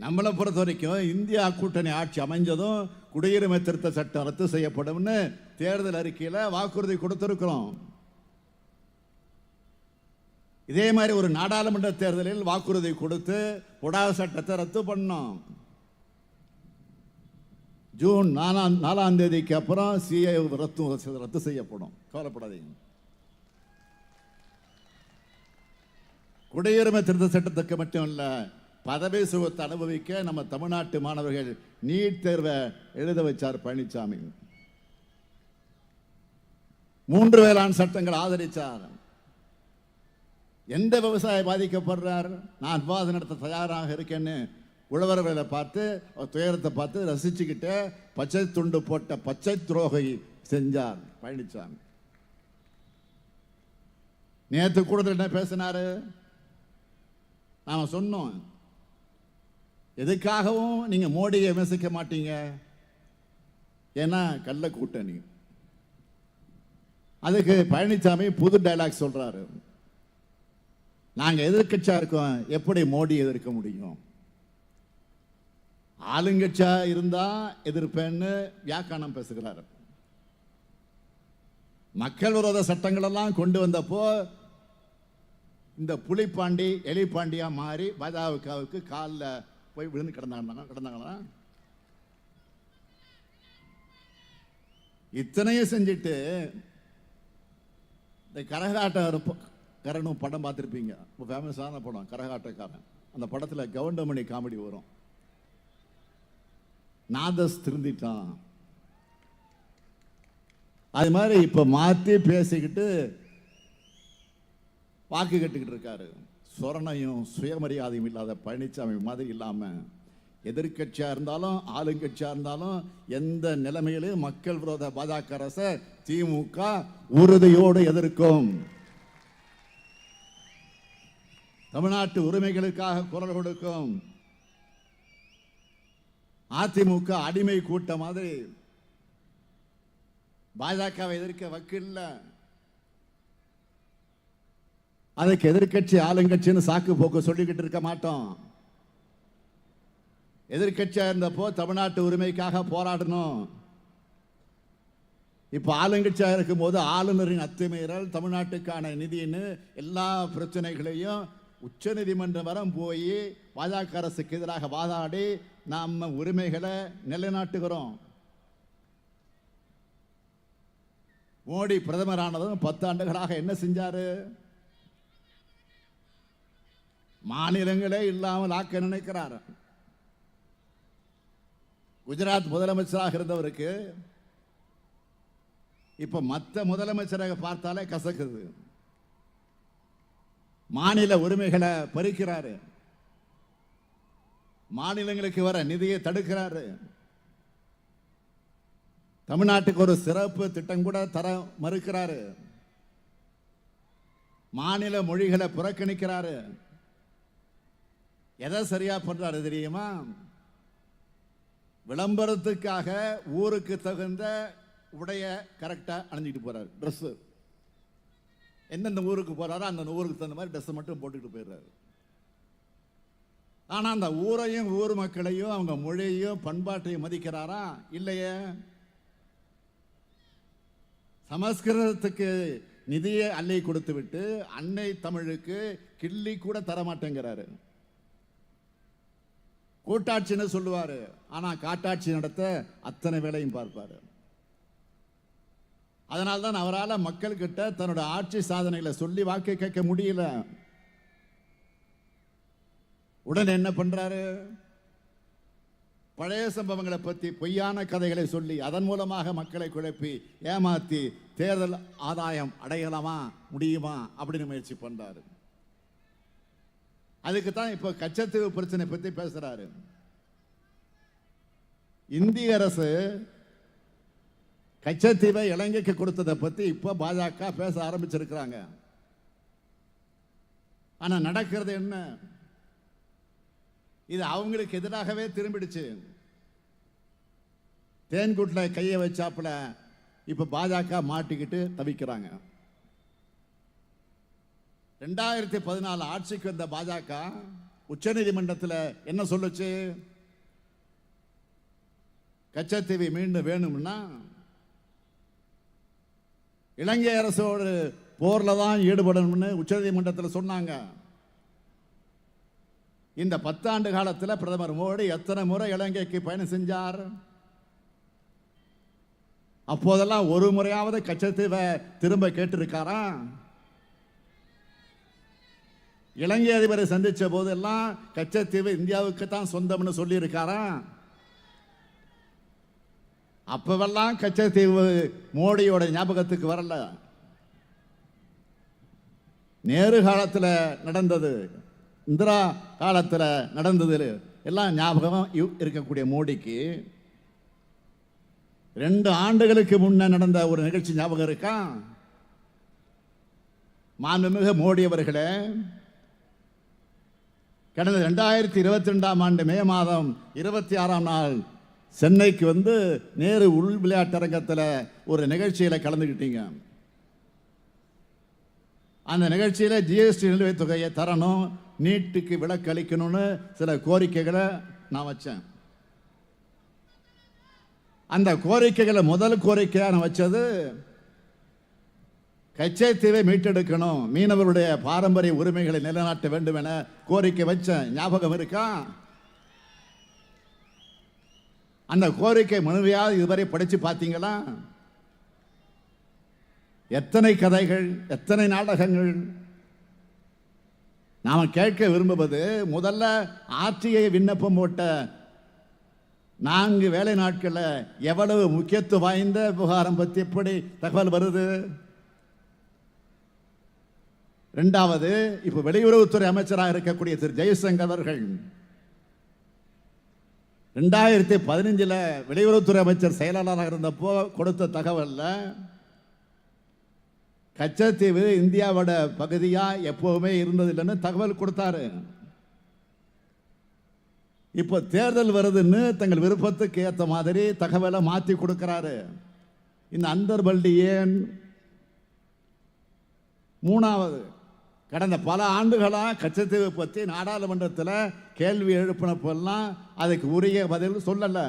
நம்மளை பொறுத்த வரைக்கும் இந்தியா கூட்டணி ஆட்சி அமைஞ்சதும் குடியுரிமை திருத்த சட்டம் ரத்து செய்யப்படும்னு தேர்தல் அறிக்கையில் வாக்குறுதி கொடுத்துருக்கிறோம். இதே மாதிரி ஒரு நாடாளுமன்ற தேர்தலில் வாக்குறுதி கொடுத்து புடா சட்டத்தை ரத்து பண்ணோம். ஜூன் நாலாம் நாலாம் தேதிக்கு அப்புறம் சிஏ ரத்து ரத்து செய்யப்படும். கவலைப்படாதீங்க. குடியுரிமை திருத்த சட்டத்துக்கு மட்டும் இல்லை பதவி சுகத்தை அனுபவிக்க நம்ம தமிழ்நாட்டு மாணவர்கள் நீட் தேர்வை எழுத வச்சார் பழனிசாமி மூன்று வேளாண் சட்டங்கள் ஆதரித்தார் எந்த விவசாயி பாதிக்கப்படுறார்? நான் விவாதம் நடத்த தயாராக இருக்கேன்னு உழவர்களை பார்த்து அவர் துயரத்தை பார்த்து ரசிச்சுக்கிட்டு பச்சை துண்டு போட்ட பச்சை துரோகை செஞ்சார் பழனிசாமி நேற்று கூடத்தில் என்ன பேசினாரு? நாம் சொன்னோம். எதுக்காகவும் நீங்கள் மோடியை விமர்சிக்க மாட்டீங்க? ஏன்னா கள்ள கூட்டணி. அதுக்கு பழனிசாமி புது டைலாக் சொல்கிறாரு நாங்கள் எதிர்கட்சியாக இருக்கோம். எப்படி மோடி எதிர்க்க முடியும்? ஆளுங்கட்சியா இருந்தா எதிர்ப்பேன்னு வியாக்கானம் பேசுகிறாரு. மக்கள் விரோத சட்டங்களெல்லாம் கொண்டு வந்தப்போ இந்த புலிப்பாண்டி எலிப்பாண்டியா மாறி பாஜகவுக்கு காலில் போய் விழுந்து கிடந்தாங்க கிடந்தாங்களா? இத்தனையும் செஞ்சுட்டு இந்த கரகாட்ட கரணும் படம் பார்த்துருப்பீங்க. ரொம்ப ஃபேமஸான படம் கரகாட்டக்காரன். அந்த படத்தில் கவுண்டமணி காமெடி வரும். நாதஸ் திருந்திட்டான். அது மாதிரி இப்போ மாற்றி பேசிக்கிட்டு வாக்கு கட்டுக்கிட்டு இருக்காரு. சொரணையும் சுயமரியாதையும் இல்லாத பழனிசாமி மாதிரி இல்லாமல் எதிர்க்கட்சியாக இருந்தாலும் ஆளுங்கட்சியாக இருந்தாலும் எந்த நிலைமையிலும் மக்கள் விரோத பாஜக அரசை திமுக உறுதியோடு எதிர்க்கும். தமிழ்நாட்டு உரிமைகளுக்காக குரல் கொடுக்கும். அதிமுக அடிமை கூட்ட மாதிரி பாஜகவை எதிர்க்க வக்கில்ல. அதுக்கு எதிர்க்கட்சி ஆளுங்கட்சின்னு சாக்கு போக்கு சொல்லிக்கிட்டு இருக்க மாட்டோம். எதிர்கட்சியாக இருந்தப்போ தமிழ்நாட்டு உரிமைக்காக போராடணும். இப்போ ஆளுங்கட்சியாக இருக்கும்போது ஆளுநரின் அத்துமீறல் தமிழ்நாட்டுக்கான நிதின்னு எல்லா பிரச்சனைகளையும் உச்ச நீதிமன்றம் வரம் போய் பாஜக அரசுக்கு எதிராக வாதாடி நாம் உரிமைகளை நிலைநாட்டுகிறோம். மோடி பிரதமரானதும் பத்து ஆண்டுகளாக என்ன செஞ்சாரு? மாநிலங்களே இல்லாமல் ஆக்க நினைக்கிறார். குஜராத் முதலமைச்சராக இருந்தவருக்கு இப்போ மற்ற முதலமைச்சராக பார்த்தாலே கசக்குது. மாநில உரிமைகளை பறிக்கிறாரு மாநிலங்களுக்கு வர நிதியை தடுக்கிறாரு. தமிழ்நாட்டுக்கு ஒரு சிறப்பு திட்டம் கூட தர மறுக்கிறாரு. மாநில மொழிகளை புறக்கணிக்கிறாரு. எதை சரியாக பண்ணுறாரு தெரியுமா? விளம்பரத்துக்காக ஊருக்கு தகுந்த உடைய கரெக்டாக அணிஞ்சிட்டு போகிறார் ட்ரெஸ்ஸு எந்தெந்த ஊருக்கு போகிறாரோ அந்த ஊருக்கு தகுந்த மாதிரி ட்ரெஸ் மட்டும் போட்டுக்கிட்டு போயிடுறாரு. ஆனால் அந்த ஊரையும் ஊர் மக்களையும் அவங்க மொழியையும் பண்பாட்டையும் மதிக்கிறாரா? இல்லையே. சமஸ்கிருதத்துக்கு நிதியை அள்ளி கொடுத்து விட்டு அன்னை தமிழுக்கு கிள்ளி கூட தரமாட்டேங்கிறாரு. கூட்டாட்சின்னு சொல்லுவார். ஆனால் காட்டாட்சி நடத்த அத்தனை வேலையும் பார்ப்பார். அதனால தான் அவரால் மக்கள்கிட்ட தன்னோட ஆட்சி சாதனைகளை சொல்லி வாக்கு கேட்க முடியல. உடனே என்ன பண்ணுறாரு பழைய சம்பவங்களை பற்றி பொய்யான கதைகளை சொல்லி அதன் மூலமாக மக்களை குழப்பி ஏமாற்றி தேர்தல் ஆதாயம் அடையலாமா முடியுமா அப்படின்னு முயற்சி பண்ணுறாரு அதுக்கு தான் இப்போ கச்சத்தீவு பிரச்சனை பற்றி பேசுகிறாரு இந்திய அரசு கச்சத்தீவை இலங்கைக்கு கொடுத்ததை பற்றி இப்போ பாஜக பேச ஆரம்பிச்சிருக்கிறாங்க. ஆனால் நடக்கிறது என்ன? இது அவங்களுக்கு எதிராகவே திரும்பிடுச்சு. தேன்கூட்டில் கையை வச்சாப்புல இப்போ பாஜக மாட்டிக்கிட்டு தவிக்கிறாங்க. ரெண்டாயிரத்தி பதினாலு ஆட்சிக்கு வந்த பாஜக உச்சநீதிமன்றத்தில் என்ன சொல்லுச்சு? கச்சத்தீவை மீண்டும் வேணும்னா இலங்கை அரசோடு போரில் தான் ஈடுபடணும்னு உச்சநீதிமன்றத்தில் சொன்னாங்க. இந்த பத்தாண்டு காலத்தில் பிரதமர் மோடி எத்தனை முறை இலங்கைக்கு பயணம் செஞ்சார்? அப்போதெல்லாம் ஒரு முறையாவது கச்சத்தீவை திரும்ப கேட்டிருக்காரா? இலங்கை அதிபரை சந்தித்த போதெல்லாம் கச்சத்தீவு இந்தியாவுக்கு தான் சொந்தம்னு சொல்லியிருக்காரா? அப்பவெல்லாம் கச்சத்தீவு மோடியோட ஞாபகத்துக்கு வரல. நேரு காலத்தில் நடந்தது இந்திரா காலத்தில் நடந்தது எல்லாம் ஞாபகம் இவ்- இருக்கக்கூடிய மோடிக்கு. ரெண்டு ஆண்டுகளுக்கு முன்ன நடந்த ஒரு நிகழ்ச்சி ஞாபகம் இருக்கா? மாண்புமிகு மோடி அவர்களே கடந்த ரெண்டாயிரத்தி இருபத்தி ரெண்டாம் ஆண்டு மே மாதம் இருபத்தி ஆறாம் நாள் சென்னைக்கு வந்து நேரு உள் விளையாட்டரங்கத்தில் ஒரு நிகழ்ச்சியில் கலந்துக்கிட்டீங்க அந்த நிகழ்ச்சியில் ஜிஎஸ்டி நிலுவைத் தொகையை தரணும் நீட்டுக்கு விலக்கு அளிக்கணும்னு சில கோரிக்கைகளை நான் வச்சேன். அந்த கோரிக்கைகளை முதல் கோரிக்கையாக நான் வச்சது கச்சேத்தீவை மீட்டெடுக்கணும். மீனவருடைய பாரம்பரிய உரிமைகளை நிலைநாட்ட வேண்டும் என கோரிக்கை வச்சேன் ஞாபகம் இருக்கா? அந்த கோரிக்கை மனுவையாவது இதுவரை படிச்சு பார்த்தீங்களா? எத்தனை கதைகள் எத்தனை நாடகங்கள்? நாம் கேட்க விரும்புவது முதல்ல ஆட்சியை விண்ணப்பம் போட்ட நான்கு வேலை நாட்களில் எவ்வளவு முக்கியத்துவம் வாய்ந்த விவகாரம் பற்றி எப்படி தகவல் வருது? ரெண்டாவது இப்போ வெளியுறவுத்துறை அமைச்சராக இருக்கக்கூடிய திரு. ஜெய்சங்கர் அவர்கள் ரெண்டாயிரத்தி பதினஞ்சில் வெளியுறவுத்துறை அமைச்சர் செயலாளராக இருந்தப்போ கொடுத்த தகவலில் கச்சத்தீவு இந்தியாவோட பகுதியாக எப்போவுமே இருந்ததில்லைன்னு தகவல் கொடுத்தாரு. இப்போ தேர்தல் வருதுன்னு தங்கள் விருப்பத்துக்கு ஏற்ற மாதிரி தகவலை மாற்றி கொடுக்குறாரு. இந்த அந்தர்பள்ளி ஏன்? மூணாவது கடந்த பல ஆண்டுகளாக கச்சத்தீவை பற்றி நாடாளுமன்றத்தில் கேள்வி எழுப்பினப்பெல்லாம் அதுக்கு உரிய பதில் சொல்லலை.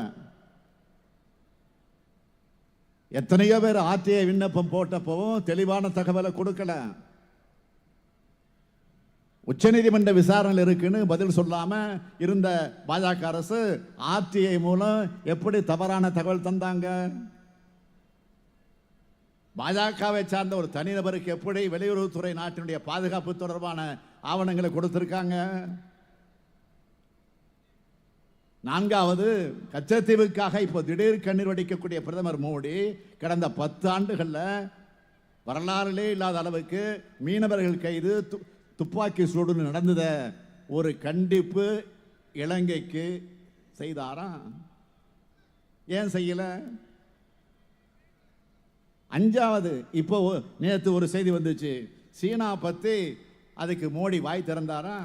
எத்தனையோ பேர் ஆர்டிஐ விண்ணப்பம் போட்டப்பவும் தெளிவான தகவலை கொடுக்கல. உச்சநீதிமன்ற விசாரணை இருக்குன்னு பதில் சொல்லாமல் இருந்த பாஜக அரசு ஆர்டிஐ மூலம் எப்படி தவறான தகவல் தந்தாங்க? பாஜகவை சார்ந்த ஒரு தனிநபருக்கு எப்படி வெளியுறவுத்துறை நாட்டினுடைய பாதுகாப்பு தொடர்பான ஆவணங்களை கொடுத்திருக்காங்க? நான்காவது கச்சத்தீவுக்காக இப்போ திடீர் கண்ணீர் வடிக்கக்கூடிய பிரதமர் மோடி கடந்த பத்து ஆண்டுகளில் வரலாறுலே இல்லாத அளவுக்கு மீனவர்கள் கைது து- துப்பாக்கி சூடு நடந்தத ஒரு கண்டிப்பு இலங்கைக்கு செய்தாராம் ஏன் செய்யலை? அஞ்சாவது இப்போ நேற்று ஒரு செய்தி வந்துச்சு. சீனா பற்றி அதுக்கு மோடி வாய் திறந்தாரா?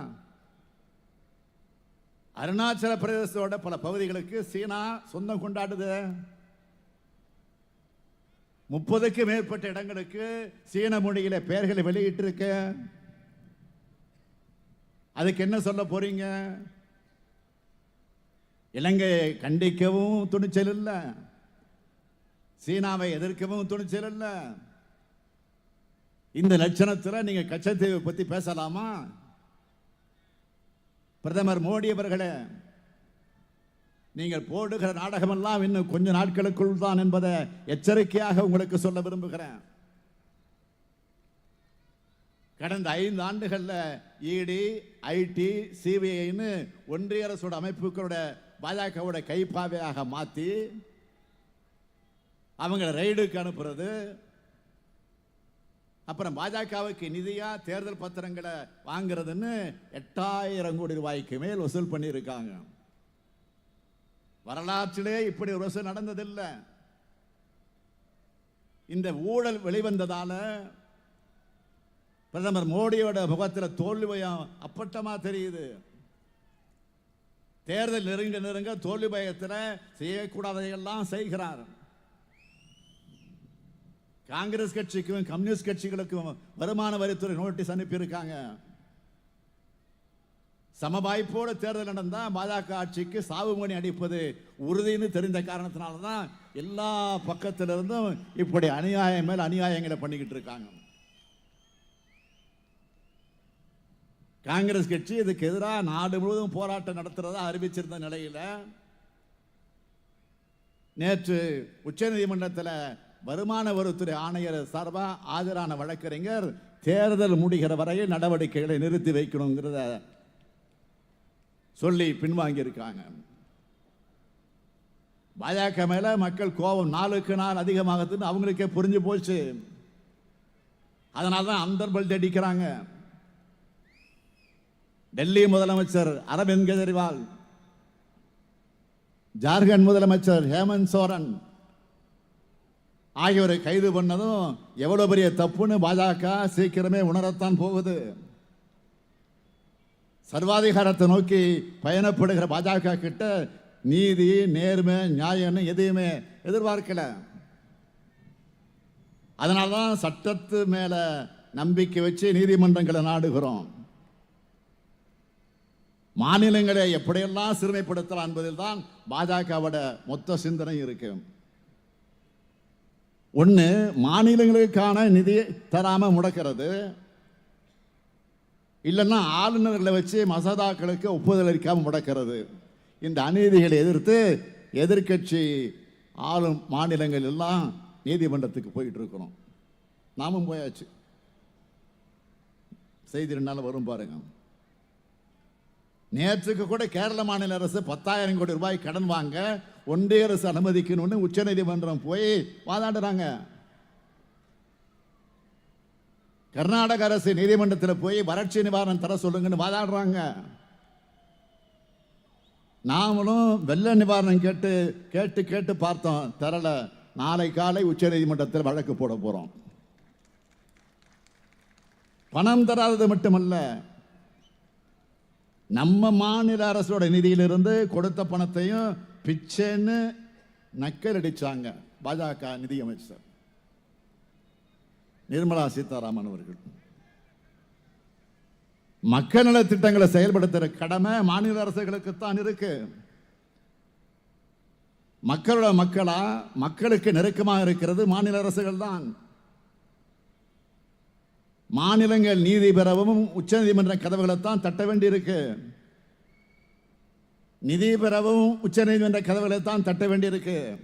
அருணாச்சல பிரதேசத்தோட பல பகுதிகளுக்கு சீனா சொந்தம் கொண்டாடுது. முப்பதுக்கு மேற்பட்ட இடங்களுக்கு சீன மொழியில பெயர்களை வெளியிட்டிருக்க. அதுக்கு என்ன சொல்ல போறீங்க? இலங்கையை கண்டிக்கவும் துணிச்சல் இல்லை. சீனாவை எதிர்க்கவும் துணிச்சல் இல்லை இந்த லட்சணத்தில் நீங்க கச்சத்தீவை பத்தி பேசலாமா? பிரதமர் மோடி அவர்களே நீங்கள் போடுகிற நாடகமெல்லாம் இன்னும் கொஞ்ச நாட்களுக்குள் தான் என்பதை எச்சரிக்கையாக உங்களுக்கு சொல்ல விரும்புகிறேன். கடந்த ஐந்து ஆண்டுகளில் இடி ஐடி சிபிஐன்னு ஒன்றிய அரசோட அமைப்புகளோட பாஜகவோட கைப்பாவையாக மாற்றி அவங்கள ரைடுக்கு அனுப்புறது. அப்புறம் பாஜகவுக்கு நிதியாக தேர்தல் பத்திரங்களை வாங்குறதுன்னு எட்டாயிரம் கோடி ரூபாய்க்கு மேல் வசூல் பண்ணியிருக்காங்க. வரலாற்றிலே இப்படி ஒரு வசூல் நடந்ததில்லை. இந்த ஊழல் வெளிவந்ததால் பிரதமர் மோடியோட முகத்தில் தோல்வி பயம் அப்பட்டமாக தெரியுது. தேர்தல் நெருங்க நெருங்க தோல்வி பயத்தில் செய்யக்கூடாததையெல்லாம் செய்கிறார். காங்கிரஸ் கட்சிக்கும் கம்யூனிஸ்ட் கட்சிகளுக்கும் வருமான வரித்துறை நோட்டீஸ் அனுப்பியிருக்காங்க. சமவாய்ப்போடு தேர்தல் நடந்தால் பாஜக ஆட்சிக்கு சாவுமணி அடிப்பது உறுதின்னு தெரிந்த காரணத்தினால தான் எல்லா பக்கத்திலிருந்தும் இப்படி அநியாயம் மேல் அநியாயங்களை பண்ணிக்கிட்டு இருக்காங்க. காங்கிரஸ் கட்சி இதுக்கு எதிராக நாடு முழுவதும் போராட்டம் நடத்துறதா அறிவிச்சிருந்த நிலையில் நேற்று உச்சநீதிமன்றத்தில் வருமான வரித்துறை ஆணையர் சார்பாக ஆஜரான வழக்கறிஞர் தேர்தல் முடிகிற வரையில் நடவடிக்கைகளை நிறுத்தி வைக்கணுங்கிறத சொல்லி பின்வாங்கியிருக்காங்க. பாஜக மேலே மக்கள் கோபம் நாளுக்கு நாள் அதிகமாகுதுன்னு அவங்களுக்கே புரிஞ்சு போச்சு. அதனால தான் அந்தர்பல் பல்ட் அடிக்கிறாங்க டெல்லி முதலமைச்சர் அரவிந்த் கெஜ்ரிவால் ஜார்க்கண்ட் முதலமைச்சர் ஹேமந்த் சோரன் ஆகியோரை கைது பண்ணதும் எவ்வளோ பெரிய தப்புன்னு பாஜக சீக்கிரமே உணரத்தான் போகுது. சர்வாதிகாரத்தை நோக்கி பயணப்படுகிற பாஜக கிட்ட நீதி நேர்மை நியாயம்னு எதையுமே எதிர்பார்க்கல. அதனால தான் சட்டத்து மேலே நம்பிக்கை வச்சு நீதிமன்றங்களை நாடுகிறோம். மாநிலங்களை எப்படியெல்லாம் சிறுமைப்படுத்தலாம் என்பதில் தான் பாஜகவோட மொத்த சிந்தனை இருக்கு. ஒன்று மாநிலங்களுக்கான நிதி தராமல் முடக்கிறது. இல்லைன்னா ஆளுநர்களை வச்சு மசோதாக்களுக்கு ஒப்புதல் அளிக்காமல் முடக்கிறது. இந்த அநீதிகளை எதிர்த்து எதிர்க்கட்சி ஆளும் மாநிலங்கள் எல்லாம் நீதிமன்றத்துக்கு போயிட்டு இருக்கிறோம் நாமும் போயாச்சு. செய்தி ரெண்டு நாள் வரும் பாருங்கள் நேற்றுக்கு கூட கேரள மாநில அரசு பத்தாயிரம் கோடி ரூபாய் கடன் வாங்க ஒன்றிய அரசு அனுமதிக்கணும்னு உச்சநீதிமன்றம் போய் வாதாடுறாங்க. கர்நாடக அரசு நீதிமன்றத்தில் போய் வறட்சி நிவாரணம் தர சொல்லுங்கன்னு வாதாடுறாங்க. நாமளும் வெள்ள நிவாரணம் கேட்டு கேட்டு கேட்டு பார்த்தோம். தரல. நாளை காலை உச்சநீதிமன்றத்தில் வழக்கு போட போகிறோம் பணம் தராதது மட்டுமல்ல நம்ம மாநில அரசோட நிதியிலிருந்து கொடுத்த பணத்தையும் பிச்சைன்னு நக்கல் அடிச்சாங்க பாஜக நிதியமைச்சர் நிர்மலா சீதாராமன் அவர்கள். மக்கள் நல திட்டங்களை செயல்படுத்துகிற கடமை மாநில அரசுகளுக்குத்தான் இருக்கு. மக்களோட மக்களா மக்களுக்கு நெருக்கமாக இருக்கிறது மாநில அரசுகள் தான் மாநிலங்கள் நீதி பெறவும் உச்சநீதிமன்ற கதவுகளைத்தான் தட்ட வேண்டியிருக்கு. நிதி பெறவும் உச்சநீதிமன்ற கதவுகளைத்தான் தட்ட வேண்டியிருக்கு.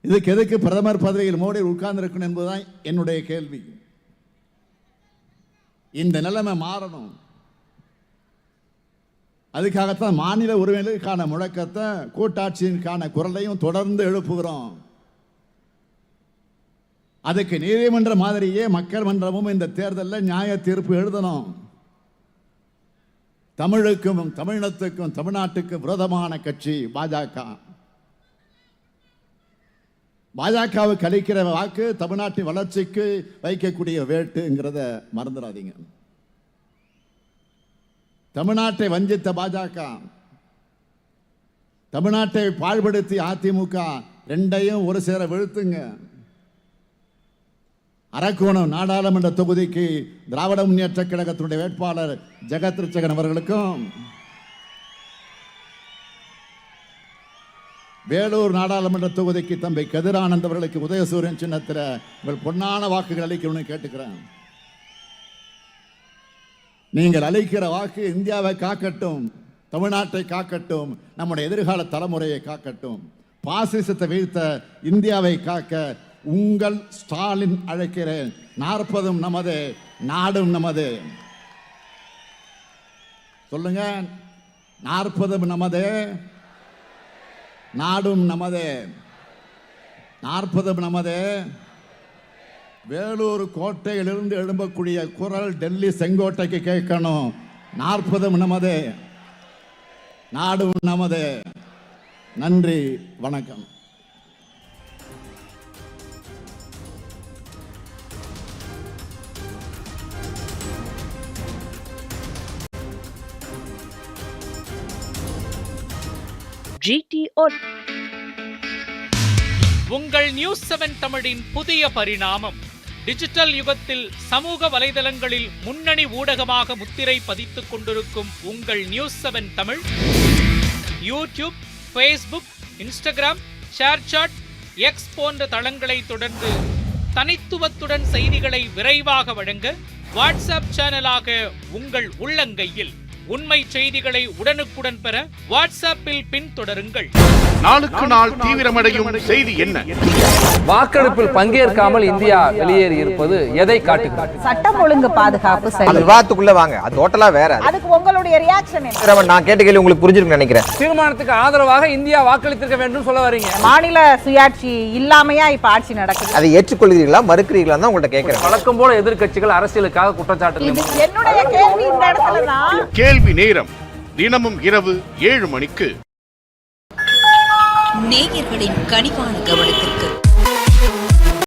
இதுக்கு எதுக்கு பிரதமர் பதவியில் மோடி உட்கார்ந்திருக்கணும் என்பதுதான் என்னுடைய கேள்வி. இந்த நிலைமை மாறணும். அதுக்காகத்தான் மாநில உரிமைகளுக்கான முழக்கத்தை கூட்டாட்சியின்கான குரலையும் தொடர்ந்து எழுப்புகிறோம். அதுக்கு நீதிமன்ற மாதிரியே மக்கள் மன்றமும் இந்த தேர்தலில் நியாய தீர்ப்பு எழுதணும். தமிழுக்கும் தமிழினத்துக்கும் தமிழ்நாட்டுக்கும் விரோதமான கட்சி பாஜக. பாஜகவுக்கு அளிக்கிற வாக்கு தமிழ்நாட்டின் வளர்ச்சிக்கு வைக்கக்கூடிய வேட்டுங்கிறத மறந்துடாதீங்க. தமிழ்நாட்டை வஞ்சித்த பாஜக தமிழ்நாட்டை பாழ்படுத்தி அதிமுக ரெண்டையும் ஒரு சேர வீழ்த்துங்க. அரக்கோணம் நாடாளுமன்ற தொகுதிக்கு திராவிட முன்னேற்ற கழகத்தினுடைய வேட்பாளர் ஜெகத் ரட்சகன் அவர்களுக்கும் வேலூர் நாடாளுமன்ற தொகுதிக்கு தம்பி கதிரானந்த் அவர்களுக்கு உதயசூரியன் சின்னத்தில் உங்கள் பொன்னான வாக்குகள் அளிக்கணும்னு கேட்டுக்கிறேன். நீங்கள் அளிக்கிற வாக்கு இந்தியாவை காக்கட்டும் தமிழ்நாட்டை காக்கட்டும் நம்முடைய எதிர்கால தலைமுறையை காக்கட்டும். பாசிசத்தை வீழ்த்த இந்தியாவை காக்க உங்கள் ஸ்டாலின் அழைக்கிறேன். நாற்பதும் நமது நாடும் நமது. சொல்லுங்க. நாற்பதும் நமது நாடும் நமது. நாற்பதும் நமது. வேலூர் கோட்டையிலிருந்து எழும்பக்கூடிய குரல் டெல்லி செங்கோட்டைக்கு கேட்கணும். நாற்பதும் நமது நாடும் நமது. நன்றி வணக்கம். GT உங்கள் நியூஸ் செவன் தமிழின் புதிய பரிணாமம். டிஜிட்டல் யுகத்தில் சமூக வலைதளங்களில் முன்னணி ஊடகமாக முத்திரை பதித்துக் கொண்டிருக்கும் உங்கள் news seven Tamil. YouTube Facebook Instagram ShareChat X போன்ற தளங்களை தொடர்ந்து தனித்துவத்துடன் செய்திகளை விரைவாக வழங்க வாட்ஸ்அப் சேனலாக உங்கள் உள்ளங்கையில். உண்மை செய்திகளை உடனுக்குடன் பெற வாட்ஸ்அப்பில் பின்தொடருங்கள். நாளுக்கு நாள் தீவிரமடையும் செய்தி என்ன? வாக்கெடுப்பில் பங்கேற்காமல் இந்தியா வெளியேறி இருப்பது எதை காட்டுகிறது? சட்டம் ஒழுங்கு பாதுகாப்பு விவாதத்துக்குள்ள வாங்க. அது டோட்டலா வேற. அது. அதுக்கு உங்களுடைய ரியாக்ஷன் என்ன? ரமன், நான் கேட்ட கேள்வி உங்களுக்கு புரிஞ்சிருக்கும்னு நினைக்கிறேன். தீர்மானத்துக்கு ஆதரவாக இந்தியா வாக்களித்திருக்க வேண்டும் சொல்ல வரீங்க. மாநில சுயாட்சி இல்லாமையா இப்ப ஆட்சி நடக்குது? அதை ஏற்றுக்கொள்கிறீர்களா மறுக்கிறீர்களா தான் உங்கள்ட்ட கேட்கிறேன். வழக்கம் போல எதிர்க்கட்சிகள் அரசியலுக்காக குற்றச்சாட்டு இது என்னுடைய கேள்வி இந்த இடத்துல தான் கேள்வி நேரம். தினமும் இரவு ஏழு மணிக்கு. நேயர்களின் கனிவான கவனத்திற்கு